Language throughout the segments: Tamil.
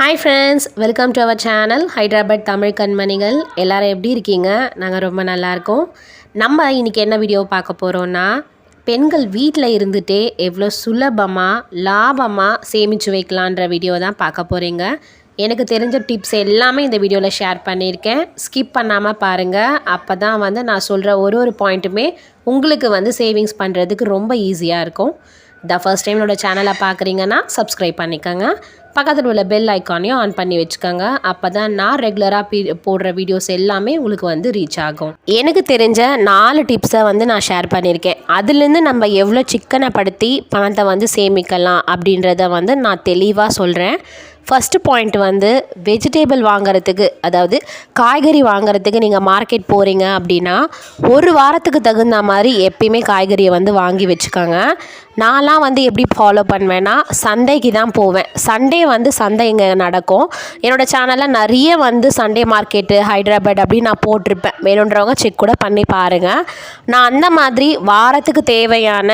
Hi friends welcome to our channel Hyderabad Tamil கண்மணிகள் எல்லோரும் எப்படி இருக்கீங்க? நாங்கள் ரொம்ப நல்லாயிருக்கோம் நம்ம இன்றைக்கி என்ன வீடியோ பார்க்க போகிறோன்னா பெண்கள் வீட்டில் இருந்துகிட்டே எவ்வளோ சுலபமாக லாபமாக சேமித்து வைக்கலான்ற வீடியோ தான் பார்க்க போகிறீங்க எனக்கு தெரிஞ்ச டிப்ஸ் எல்லாமே இந்த வீடியோவில் ஷேர் பண்ணியிருக்கேன். ஸ்கிப் பண்ணாமல் பாருங்கள் அப்போ தான் வந்து நான் சொல்கிற ஒரு ஒரு பாயிண்ட்டுமே உங்களுக்கு வந்து சேவிங்ஸ் பண்ணுறதுக்கு ரொம்ப ஈஸியாக இருக்கும். த ஃபர்ஸ்ட் டைம் என்னோட சேனலை பார்க்குறீங்கன்னா சப்ஸ்கிரைப் பண்ணிக்கோங்க. பக்கத்தில் உள்ள பெல் ஐக்கானையும் ஆன் பண்ணி வச்சுக்கோங்க. அப்போ தான் நான் ரெகுலராக பீ போடுற வீடியோஸ் எல்லாமே உங்களுக்கு வந்து ரீச் ஆகும். எனக்கு தெரிஞ்ச நாலு டிப்ஸை வந்து நான் ஷேர் பண்ணியிருக்கேன் அதுலேருந்து நம்ம எவ்வளோ சிக்கனைப்படுத்தி பணத்தை வந்து சேமிக்கலாம் அப்படின்றத வந்து நான் தெளிவாக சொல்கிறேன் ஃபஸ்ட்டு பாயிண்ட் வந்து வெஜிடேபிள் வாங்குறதுக்கு அதாவது காய்கறி வாங்குறதுக்கு நீங்கள் மார்க்கெட் போகிறீங்க அப்படின்னா ஒரு வாரத்துக்கு தகுந்த மாதிரி எப்பயுமே காய்கறியை வந்து வாங்கி வச்சுக்கோங்க. நான்லாம் வந்து எப்படி ஃபாலோ பண்ணுவேன்னா சந்தைக்கு தான் போவேன். சண்டே வந்து சந்தை இங்கே நடக்கும். என்னோடய சேனலில் நிறைய வந்து சண்டே மார்க்கெட்டு ஹைதராபாத் அப்படின்னு நான் போட்டிருப்பேன். வேணுன்றவங்க செக் கூட பண்ணி பாருங்கள் நான் அந்த மாதிரி வாரத்துக்கு தேவையான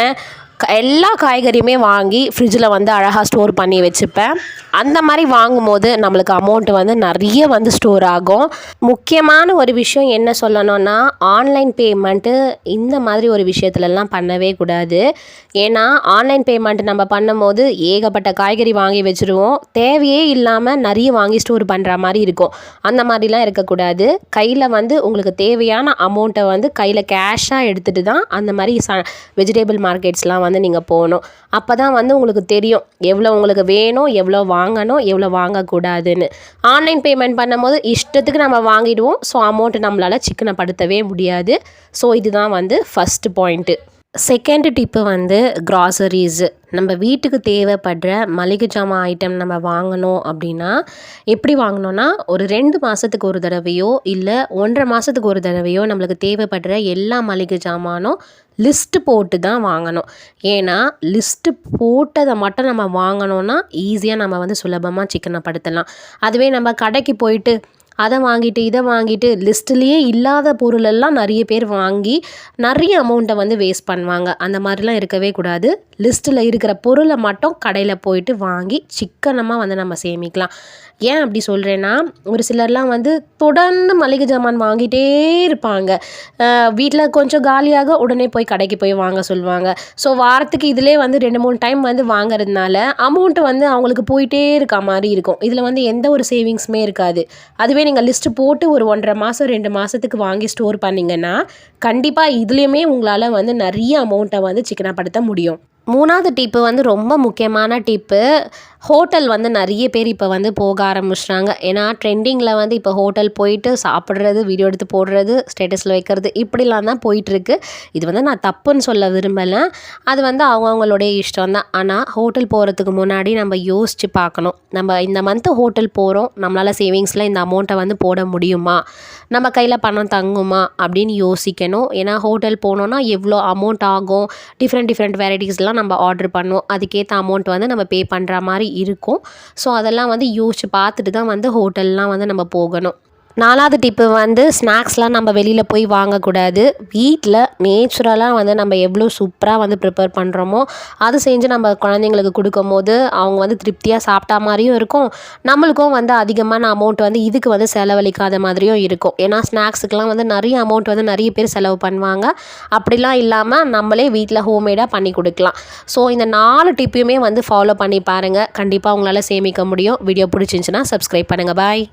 எல்லா காய்கறியுமே வாங்கி ஃப்ரிட்ஜில் வந்து அழகாக ஸ்டோர் பண்ணி வச்சுப்பேன். அந்த மாதிரி வாங்கும்போது நம்மளுக்கு அமௌண்ட் வந்து நிறைய வந்து ஸ்டோர் ஆகும். முக்கியமான ஒரு விஷயம் என்ன சொல்லணும்னா ஆன்லைன் பேமெண்ட்டு இந்த மாதிரி ஒரு விஷயத்துலலாம் பண்ணவே கூடாது. ஏன்னா ஆன்லைன் பேமெண்ட் நம்ம பண்ணும்போது ஏகப்பட்ட காய்கறி வாங்கி வச்சுருவோம். தேவையே இல்லாமல் நிறைய வாங்கி ஸ்டோர் பண்ணுற மாதிரி இருக்கும். அந்த மாதிரிலாம் இருக்கக்கூடாது. கையில் வந்து உங்களுக்கு தேவையான அமௌண்ட்டை வந்து கையில் கேஷாக எடுத்துகிட்டு தான் அந்த மாதிரி ச வெஜிடேபிள் மார்க்கெட்ஸ்லாம் வந்து நீங்கள் போகணும் அப்போ தான் வந்து உங்களுக்கு தெரியும் எவ்வளோ உங்களுக்கு வேணும் எவ்வளோ வாங்கணும் எவ்வளோ வாங்கக்கூடாதுன்னு. ஆன்லைன் பேமெண்ட் பண்ணும்போது இஷ்டத்துக்கு நம்ம வாங்கிடுவோம். ஸோ அமௌண்ட் நம்மளால் சிக்கனப்படுத்தவே முடியாது. ஸோ இதுதான் வந்து ஃபஸ்ட்டு பாயிண்ட்டு செகண்ட் டிப்பு வந்து க்ராசரிஸு நம்ம வீட்டுக்கு தேவைப்படுற மளிகை ஜாமான் ஐட்டம் நம்ம வாங்கணும் அப்படின்னா எப்படி வாங்கணும்னா ஒரு ரெண்டு மாதத்துக்கு ஒரு தடவையோ இல்லை ஒன்றரை மாதத்துக்கு ஒரு தடவையோ நம்மளுக்கு தேவைப்படுற எல்லா மளிகை ஜாமானும் லிஸ்ட்டு போட்டு தான் வாங்கணும். ஏன்னா லிஸ்ட்டு போட்டதை மட்டும் நம்ம வாங்கினோன்னா ஈஸியாக நம்ம வந்து சுலபமாக சிக்கனப்படுத்தலாம். அதுவே நம்ம கடைக்கு போயிட்டு அதை வாங்கிட்டு இதை வாங்கிட்டு லிஸ்ட்லேயே இல்லாத பொருளெல்லாம் நிறைய பேர் வாங்கி நிறைய அமௌண்ட்டை வந்து வேஸ்ட் பண்ணுவாங்க. அந்த மாதிரிலாம் இருக்கவே கூடாது. லிஸ்ட்டில் இருக்கிற பொருளை மட்டும் கடையில் போயிட்டு வாங்கி சிக்கனமாக வந்து நம்ம சேமிக்கலாம். ஏன் அப்படி சொல்கிறேன்னா ஒரு சிலர்லாம் வந்து தொடர்ந்து மளிகை ஜாமான் வாங்கிட்டே இருப்பாங்க. வீட்டில் கொஞ்சம் காலியாக உடனே போய் கடைக்கு போய் வாங்க சொல்லுவாங்க. ஸோ வாரத்துக்கு இதிலே வந்து ரெண்டு மூணு டைம் வந்து வாங்குறதுனால அமௌண்ட்டு வந்து அவங்களுக்கு போயிட்டே இருக்க மாதிரி இருக்கும். இதில் வந்து எந்த ஒரு சேவிங்ஸுமே இருக்காது. அதுவே நீங்கள் லிஸ்ட்டு போட்டு ஒரு ஒன்றரை மாதம் ரெண்டு மாதத்துக்கு வாங்கி ஸ்டோர் பண்ணிங்கன்னா கண்டிப்பாக இதுலேயுமே உங்களால் வந்து நிறைய அமௌண்ட்டை வந்து சிக்கனப்படுத்த முடியும். மூணாவது டிப்பு வந்து ரொம்ப முக்கியமான டிப்பு. ஹோட்டல் வந்து நிறைய பேர் இப்போ வந்து போக ஆரம்பிச்சிட்டாங்க. ஏன்னா ட்ரெண்டிங்கில் வந்து இப்போ ஹோட்டல் போயிட்டு சாப்பிட்றது வீடியோ எடுத்து போடுறது ஸ்டேட்டஸில் வைக்கிறது இப்படிலாம் தான் போயிட்டுருக்கு. இது வந்து நான் தப்புன்னு சொல்ல விரும்பலை. அது வந்து அவங்கவுங்களுடைய இஷ்டம் தான். ஆனால் ஹோட்டல் போகிறதுக்கு முன்னாடி நம்ம யோசித்து பார்க்கணும். நம்ம இந்த மந்த்து ஹோட்டல் போகிறோம் நம்மளால் சேவிங்ஸில் இந்த அமௌண்ட்டை வந்து போட முடியுமா? நம்ம கையில் பணம் தங்குமா? அப்படின்னு யோசிக்கணும். ஏன்னா ஹோட்டல் போனோன்னா எவ்வளோ அமௌண்ட் ஆகும்? டிஃப்ரெண்ட் டிஃப்ரெண்ட் வெரைட்டிஸ்லாம் நம்ம ஆர்டர் பண்ணுவோம். அதுக்கேற்ற அமௌண்ட் வந்து நம்ம பே பண்ணுற மாதிரி இருக்கும். ஸோ அதெல்லாம் வந்து யோசிச்சு பார்த்துட்டு தான் வந்து ஹோட்டல்லாம் வந்து நம்ம போகணும். நாலாவது டிப்பு வந்து ஸ்நாக்ஸ்லாம் நம்ம வெளியில் போய் வாங்கக்கூடாது. வீட்டில் நேச்சுரலாக வந்து நம்ம எவ்வளோ சூப்பராக வந்து ப்ரிப்பேர் பண்ணுறோமோ அது செஞ்சு நம்ம குழந்தைங்களுக்கு கொடுக்கும் போது அவங்க வந்து திருப்தியாக சாப்பிட்டா மாதிரியும் இருக்கும். நம்மளுக்கும் வந்து அதிகமான அமௌண்ட் வந்து இதுக்கு வந்து செலவழிக்காத மாதிரியும் இருக்கும். ஏன்னா ஸ்நாக்ஸுக்கெலாம் வந்து நிறைய அமௌண்ட் வந்து நிறைய பேர் செலவு பண்ணுவாங்க. அப்படிலாம் இல்லாமல் நம்மளே வீட்டில் ஹோம்மேடாக பண்ணி கொடுக்கலாம். ஸோ இந்த நாலு டிப்பையுமே வந்து ஃபாலோ பண்ணி பாருங்கள் கண்டிப்பாக உங்களால் சேமிக்க முடியும். வீடியோ பிடிச்சிருந்துச்சின்னா சப்ஸ்கிரைப் பண்ணுங்கள் பாய்